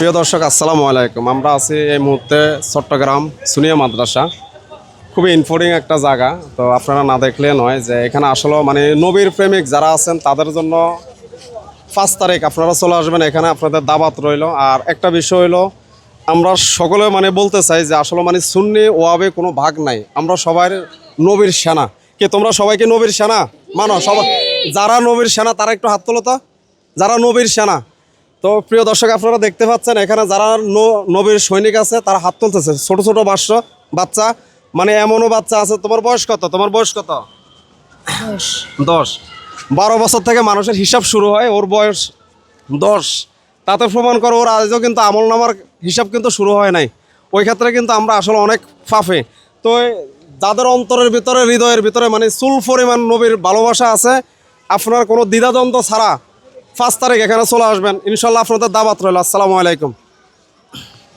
প্রিয় দর্শক, আসসালামু আলাইকুম। আমরা আছি এই মুহূর্তে চট্টগ্রাম সুনিয়া মাদ্রাসা। খুবই ইনফোর্ডিং একটা জায়গা, তো আপনারা না দেখলে নয় যে এখানে আসলে মানে নবীর প্রেমিক যারা আছেন, তাদের জন্য পাঁচ তারিখ আপনারা চলে আসবেন। এখানে আপনাদের দাবাত রইল। আর একটা বিষয় হলো আমরা সকলে মানে বলতে চাই যে আসলে মানে সুন্নি ওয়াবে কোনো ভাগ নাই। আমরা সবাই নবীর সেনা। কে, তোমরা সবাইকে নবীর সেনা? মানো, সবাই যারা নবীর সেনা, তারা একটু হাত তোলো তো। যারা নবীর সেনা তো প্রিয় দর্শক আপনারা দেখতে পাচ্ছেন এখানে যারা ন- নবীর সৈনিক আছে তারা হাত তুলতেছে। ছোট ছোট বাস্য বাচ্চা মানে এমনও বাচ্চা আছে। তোমার বয়স কত? তোমার বয়স কত? দশ। বারো বছর থেকে মানুষের হিসাব শুরু হয় ওর বয়স দশ। তাতে প্রমাণ করো ওর আজও কিন্তু আমল নামার হিসাব কিন্তু শুরু হয় নাই। ওই ক্ষেত্রে কিন্তু আমরা আসলে অনেক ফাফে। তো যাদের অন্তরের ভিতরে হৃদয়ের ভিতরে মানে চুল পরিমাণ নবীর ভালোবাসা আছে আপনার কোনো দ্বিধাদ্বন্দ্ব ছাড়া পাঁচ তারিখ এখানে চলে আসবেন। ইনশাল্লাহ আপনাদের দাবাত রইল। আসসালামু আলাইকুম।